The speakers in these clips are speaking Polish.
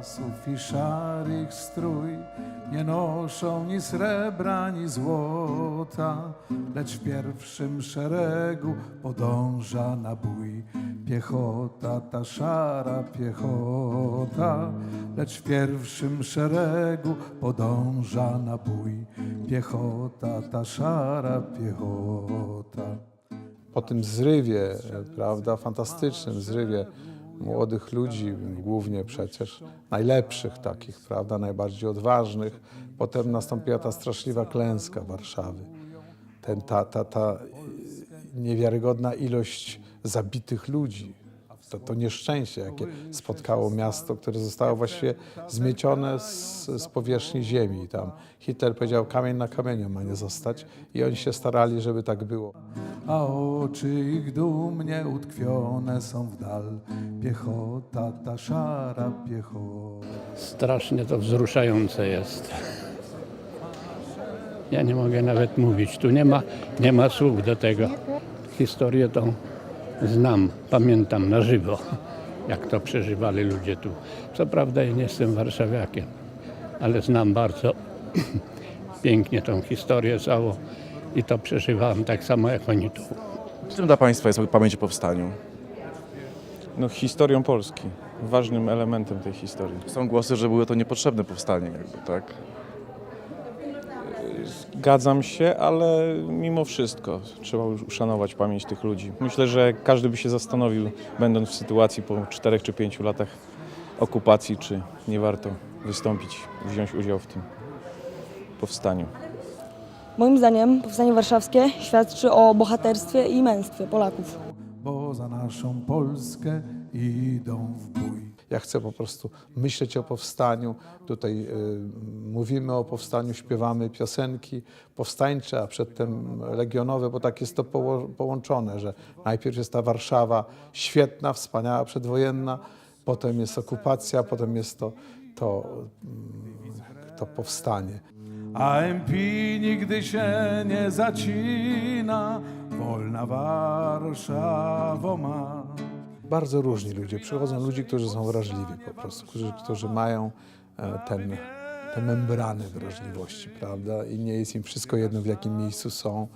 lasów i szarych strój nie noszą ni srebra, ni złota, lecz w pierwszym szeregu podąża na bój. Piechota, ta szara piechota, lecz w pierwszym szeregu podąża na bój. Piechota, ta szara piechota. Po tym zrywie, prawda, fantastycznym zrywie młodych ludzi, głównie przecież najlepszych takich, prawda, najbardziej odważnych, potem nastąpiła ta straszliwa klęska Warszawy. Ten, ta, ta, ta niewiarygodna ilość zabitych ludzi, to, to nieszczęście, jakie spotkało miasto, które zostało właściwie zmiecione z, z powierzchni ziemi. Tam Hitler powiedział, kamień na kamieniu ma nie zostać i oni się starali, żeby tak było. A oczy ich dumnie utkwione są w dal. Piechota, ta szara piechota. Strasznie to wzruszające jest. Ja nie mogę nawet mówić. Tu nie ma, nie ma słów do tego. Historię tą znam, pamiętam na żywo, jak to przeżywali ludzie tu. Co prawda ja nie jestem warszawiakiem, ale znam bardzo pięknie tą historię całą i to przeżywałem tak samo jak oni tu. Czym dla Państwa jest pamięć o powstaniu? no, historią Polski, ważnym elementem tej historii. Są głosy, że było to niepotrzebne powstanie, jakby, tak? Zgadzam się, ale mimo wszystko trzeba uszanować pamięć tych ludzi. Myślę, że każdy by się zastanowił, będąc w sytuacji po czterech czy pięciu latach okupacji, czy nie warto wystąpić, wziąć udział w tym powstaniu. Moim zdaniem powstanie warszawskie świadczy o bohaterstwie i męstwie Polaków. bo za naszą Polskę idą w bój. Ja chcę po prostu myśleć o powstaniu. Tutaj y, mówimy o powstaniu, śpiewamy piosenki powstańcze, a przedtem legionowe, bo tak jest to poło- połączone, że najpierw jest ta Warszawa świetna, wspaniała, przedwojenna, potem jest okupacja, potem jest to, to, mm, to powstanie. A MP nigdy się nie zacina, wolna Warszawo ma. Bardzo różni ludzie. Przychodzą ludzie, którzy są wrażliwi po prostu, którzy, którzy mają e, ten, te membrany wrażliwości, prawda? I nie jest im wszystko jedno, w jakim miejscu są,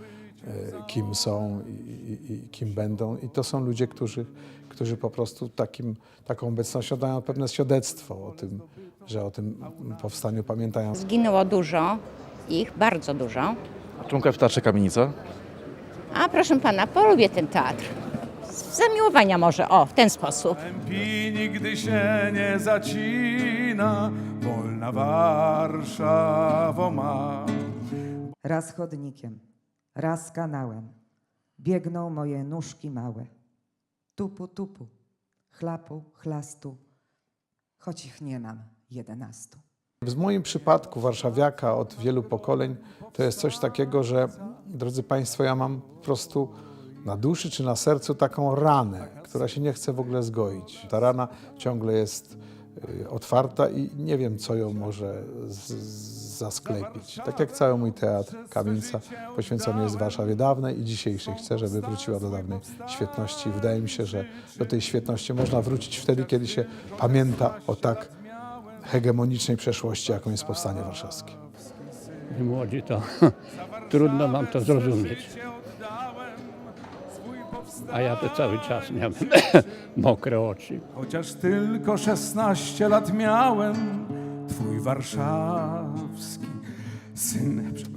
kim są i, i, i kim będą. I to są ludzie, którzy, którzy po prostu takim, taką obecnością dają pewne świadectwo o tym, że o tym powstaniu pamiętają. Zginęło dużo ich, bardzo dużo. A czemu w Teatrze Kamienica? A proszę pana, polubię ten teatr. Z zamiłowania może, o, w ten sposób. MP nigdy się nie zacina, wolna Warszawo ma. Raz chodnikiem, raz kanałem, biegną moje nóżki małe. Tupu, tupu, chlapu, chlastu, choć ich nie mam jedenastu. W moim przypadku, warszawiaka od wielu pokoleń, to jest coś takiego, że, drodzy Państwo, ja mam po prostu na duszy czy na sercu taką ranę, która się nie chce w ogóle zgoić. Ta rana ciągle jest y, otwarta i nie wiem, co ją może z, zasklepić. Tak jak cały mój teatr Kamienica poświęcony jest Warszawie dawnej i dzisiejszej. Chcę, żeby wróciła do dawnej świetności. Wydaje mi się, że do tej świetności można wrócić wtedy, kiedy się pamięta o tak hegemonicznej przeszłości, jaką jest Powstanie Warszawskie. I młodzi to trudno wam to zrozumieć. A ja to cały czas miałem mokre oczy. Chociaż tylko 16 lat miałem, twój warszawski syn.